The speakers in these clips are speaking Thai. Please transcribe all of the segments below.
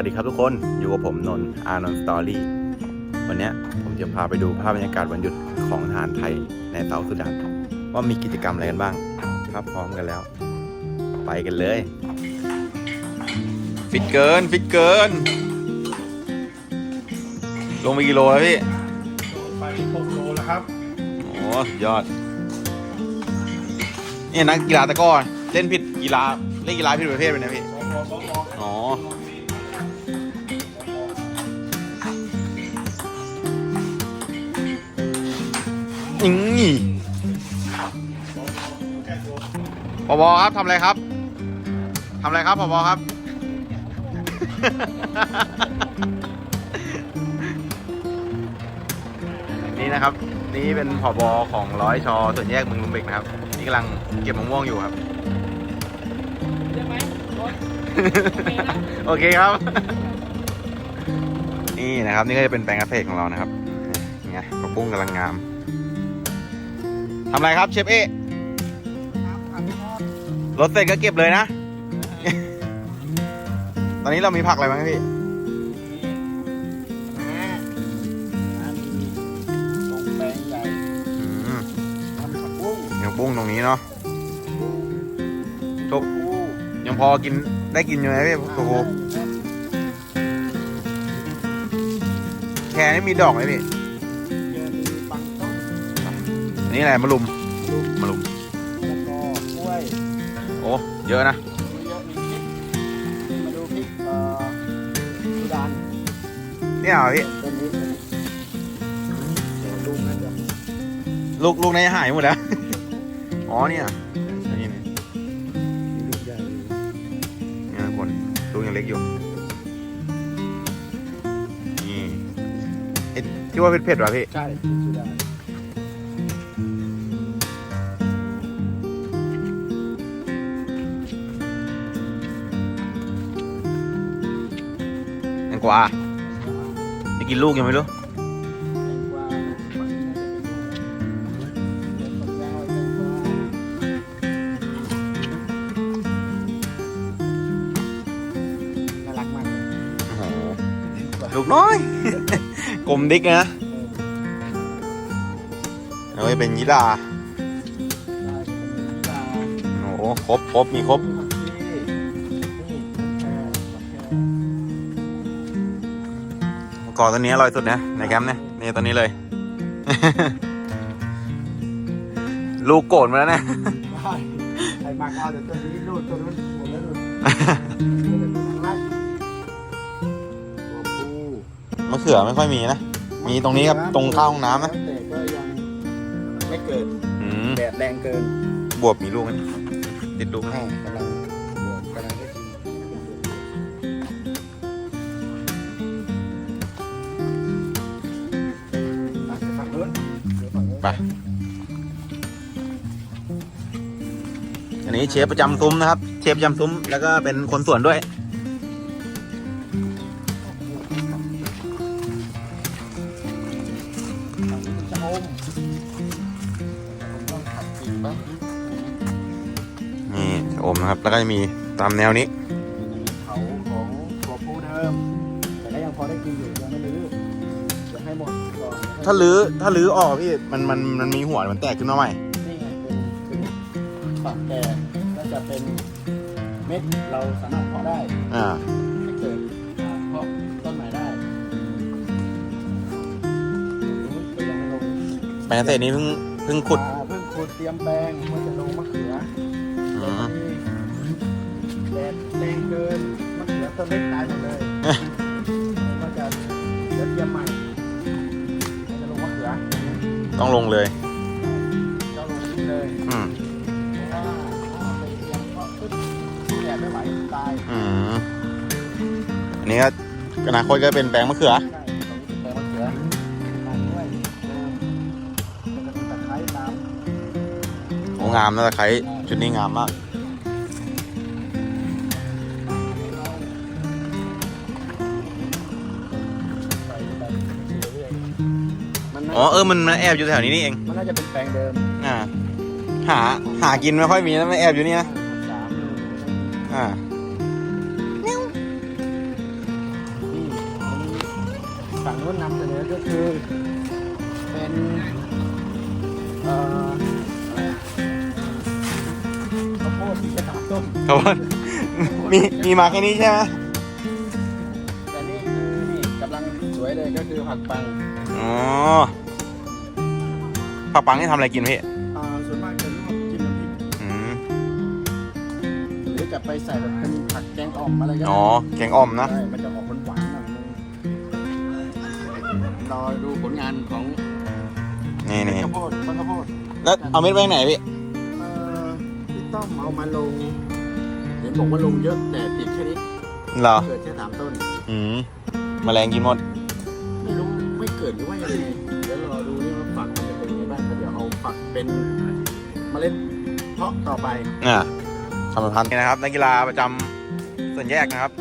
วัสดีครับทุกคน อยู่กับผมนนท์อานนท์สตอรี่วันเนี้ยผมจะพาไปดูภาพบรรยากาศวันหยุดของทหารไทยในเซาท์สุดานว่ามีกิจกรรมอะไรกันบ้างถ้าพร้อมกันแล้ว ไปกันเลย ฟิตเกิน ฟิตเกิน ลงไปกิโลแล้วพี่ ไป6โลแล้วครับ โอ้สุดยอดนี่นักกีฬาตะกร้อเล่นผิดกีฬาเล่นกีฬาผิดประเภทไปนะพี่สอ งโลสองโลอ๋อนี่แค่ตัวผบครับทำอะไรครับทำอะไรครับผบครับ นี่นะครับ นี่เป็นผบของร้อยชอส่วนแยกเมืองลุมเบกนะครับ นี่กำลังเก็บมะม่วงอยู่ครับใช่ไหมรถ โอเคครับ นี่นะครับ นี่ก็จะเป็นแปลงเกษตรของเรานะครับนี่ไงผักบุ้งกำลังงามทำอะไรครับเชฟเอะรถเสร็จก็เก็บเลยนะ ตอนนี้เรามีผักอะไรบ้างพี่ลงแปลงใหญ่อืมทำผักบุ้งอย่างบุ้งตรงนี้เนาะทุกปูยังพอกิน ได้กินอยู่ไหมพี่โอ้โหแค่นี้มีดอกไหมพี่เจอมีปังต้นอันนี้อะไรมะลุมลูกมะลุม แล้วก็กล้วยโอ้เยอะนะมีเยอะมีพริกมาดูพริกเอ่อสุดานเนี่ยเหรอพี่ต้นนี้ต้นนี้เดี๋ยวดูนะเดี๋ยวลูกลูกในหายหมดแล้ว อ๋อเนี่ย ยังเล็กอยู่นี่ไอ้ที่ว่าเผ็ดๆวะพี่ ใช่สุดานแตงกวาจะกินลูกยังไม่รู้ ลูกน้อย กลมดิกนะแล้วก็เป็นยีราโอ้โหครบครบมีครบก่อนตัวนี้อร่อยสุดนะในแคมป์เนี่ยนี่ตัวนี้เลย ลูกโกรธมาแล้วนะใครมาก็เอาแต่ตัวนี้รูดตัวนู้นหมดแล้วรูดรักตัวปู มะเขือไม่ค่อยมีนะ มีตรงนี้ครับตรงข้างห้องน้ำนะแต่ก็ยังไม่เกิดอืมแดดแรงเกินบวบมีลูกไหมติดลูกไหม อ่ากำลังบวมกำลังได้กินอะไปฝั่งนู้นเดี๋ยวฝั่งนู้น ไป อันนี้เชฟประจำซุ้มนะครับ เชฟประจำซุ้มแล้วก็เป็นคนสวนด้วย นี่ชะอมนะครับ แล้วก็จะมีตามแนวนี้เขาของตัวผู้เดิม แต่ก็ยังพอได้กินอยู่ยังไม่ลื้อเดี๋ยวให้หมดก่อนถ้าลื้อถ้าลื้อออกพี่มันมันมันมีหัวมันแตกขึ้นมาใหม่นี่ไงเป็นเป็นฝักแก่ก็จะเป็นเม็ดเราสามารถเพาะได้อ่าให้เกิดอ่าเพาะต้นใหม่ได้ก็ยังไม่ลงแปลงเกษตรนี้เพิ่งเพิ่งขุดอ่าเพิ่งขุ ดเตรียมแปลงว่าจะลงมะเขืออืมแดดแรงเกินมะเขือต้นเล็กตายหมดเลยก็จะเดี๋ยวเตรียมใหม่ก็จะลงมะเขือต้องลงเลย จะลงนี่เลยอืมเพราะว่าถ้าไปเตรียมก็ปึ๊บแดดไม่ไหวตายอืมอันนี้ก็อนาคตก็เป็นแปลงมะเขือ ใช่ งามนะตะไคร้ชุดนี้งามมากใส่ไปเรื่อยๆมันอ๋อเออมันมันแอบอยู่แถวนี้นี่เอง มันน่าจะเป็นแปลงเดิมอ่า หาหากินไม่ค่อยมีนะมันแอบอยู่นี่นะ สามอ่างนู้นนำเสนอก็คือ เป็น เอ่อ ข้าวโพดที่จะทำต้มครับผมมีมีมาแค่นี้ใช่ไหมแต่นี่คือนี่กำลังสวยเลยก็คือผักปังอ๋อผักปังนี่ทำอะไรกินพี่อ่าส่วนมากจะลวกจิ้มน้ำพริกอืมหรือจะไปใส่แบบเป็นผักแกงอ่อมอะไรก็ได้อ๋อแกงอ่อมนะ ใช่มันจะออกหวานๆหน่อยนึงรอดูผลงานของนี่นี่ข้าวโพดต้นข้าวโพดแล้วเอาเม็ดไปไหนพี่เอ่อพี่ ต้อมเอามาลง เห็นบอกว่าลงเยอะแต่ติดแค่นี้เหรอ เกิดแค่สามต้น อืมแมลงกินหมด ไม่รู้ไม่เกิดหรือว่ายังไงเดี๋ยวรอดูนี่ว่าฝักมันจะเป็นยังไงบ้างแล้วเดี๋ยวเอาฝักเป็นเมล็ดเพาะต่อไปอะสำคัญนะครับนักกีฬาประจำส่วนแยกนะครับ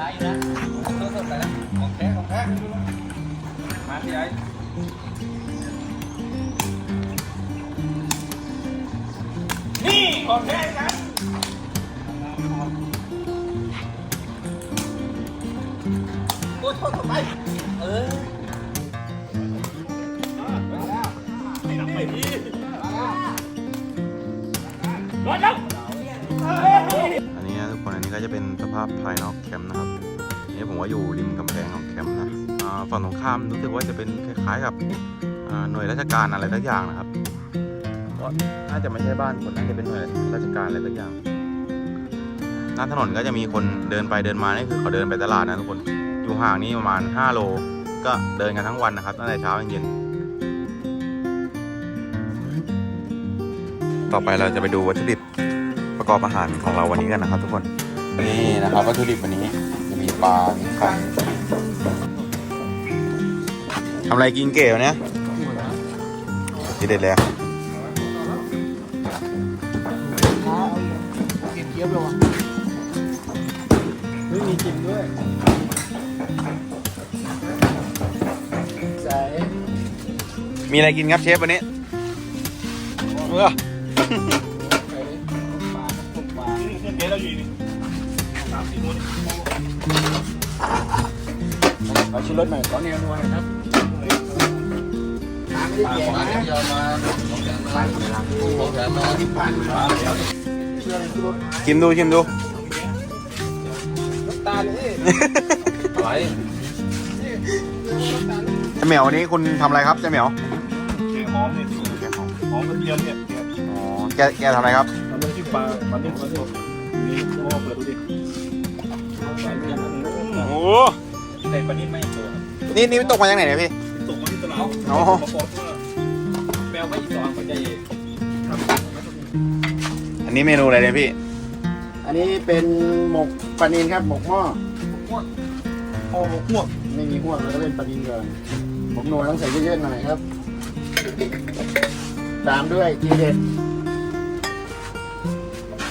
ตายอยู่นะต้นสดไปแล้วของแท้ของแท้มาพี่ไอ้นี่ ของแท้ครับโอ้โทษทำไมเออร้อนแล้ว อันนี้นะทุกคนอันนี้ก็จะเป็นสภาพภายนอกแคมป์นะครับนี่ผมว่าอยู่ริมกำแพงของแคมป์นะอ่าฝั่งตรงข้ามรู้สึกว่าจะเป็นคล้ายๆกับอ่าหน่วยราชการอะไรสักอย่างนะครับ ก็น่าจะไม่ใช่บ้านคนน่าจะเป็นหน่วยราชการอะไรสักอย่างหน้าถนนก็จะมีคนเดินไปเดินมานี่คือเขาเดินไปตลาดนะทุกคน อยู่ห่างนี่ประมาณ 5 โล ก็เดินกันทั้งวันนะครับตั้งแต่เช้าจนเย็นต่อไปเราจะไปดูวัตถุดิบประกอบอาหารของเราวันนี้กันนะครับ ทุกคนนี่นะครับวัตถุดิบวันนี้จะมีปลา มีไข่ทำอะไรกินเก๋วะเนี่ยทีเด็ดเลย อะเก็บเกี๊ยวไปวะเฮ้ยมีจริงด้วยใส่มีอะไรกินครับเชฟวันนี้เมื่อใส่ปลาตกปลาเดี๋ยวเราอยู่นี่สามสี่โมงขอชิมรสหน่อยขอแนวนัวหน่อยครับน้ำไม่ได้แกงนะยอมมาของแถมมาของแถมมาที่ผ่านมา เชื่อรสชิมดูชิมดู น้ำตาลนี่อะไรเจะเหมียววันนี้คุณทำอะไรครับเจะเหมียวเกี๊ยวหอมเนี่ยแกงหอมหอมกระเทียมเนี่ยเนี่ยอ๋อ แกแกทำอะไรครับ ทำน้ำจิ้มปลาปลานึ่งปลาสดนี่พ่อเปิดดูดิปลานึ่งโอ้ใส่ปลานิ่มไม่ตัวนี่นี่ตกมาจากไหนเนี่ยพี่ตกมาที่ตลาดอ๋อมาบอกว่าแมวไม่อีสอนเขาจะทำ อันนี้เมนูอะไรเนี่ยพี่ อันนี้เป็นหมกปลานินครับ หมกหม้อห่อหมกหมวกไม่มีห่วงแล้วก็เล่นปลานินก่อนหมกหนัวต้องใส่เยอะๆหน่อยครับ ตามด้วยทีเด็ด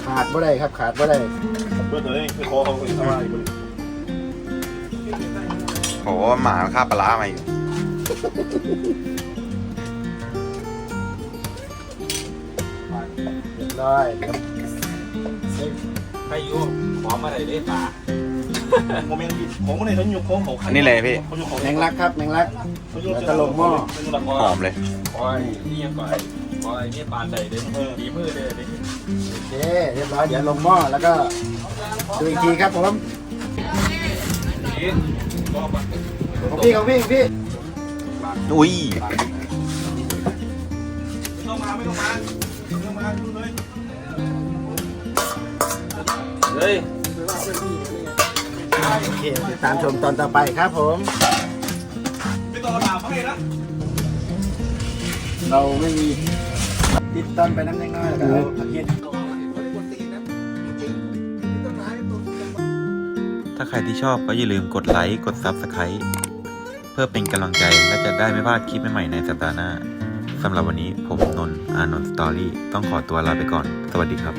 ขาดบ่ได้ครับ ขาดบ่ได้เปิดเลยไปคอเขาไปทำอะไรบนโหหมาฆ่าปลาร้ามาอีก เรียบร้อยเดี๋ยวเซ็ตให้ยูหอมอะไรได้ปลาโมเมนต์ของมันในทั้งยุคของเขาอันนี้เลยพี่แมงลักครับแมงลัก แล้วก็ลงหม้อ หอมเลยคอยนี่ยังก่อยคอยนี่ปลาใดเด้อฝีมือเด้อเด้โอเคเรียบร้อยเดี๋ยวลงหม้อแล้วก็ดูอีกทีครับผมนี่ก็มาของพี่ของพี่ของพี่ อุ้ย ไม่ต้องมาไม่ต้องมาไม่ต้องมาดู เลยเฮ้ยโอเคติดตามชมตอนต่อไปครับผมไม่ต้องกระดาษเขาเลยนะ เราไม่มีติดต้นไปน้ำน้อยๆแล้วก็เอาผักเห็ด ถ้าใครที่ชอบก็อย่าลืมกดไลค์ กด Subscribe เพื่อเป็นกำลังใจและจะได้ไม่พลาดคลิปใหม่ๆในสัปดาห์หน้า สำหรับวันนี้ผมนนท์อานนท์สตอรี่ต้องขอตัวลาไปก่อน สวัสดีครับ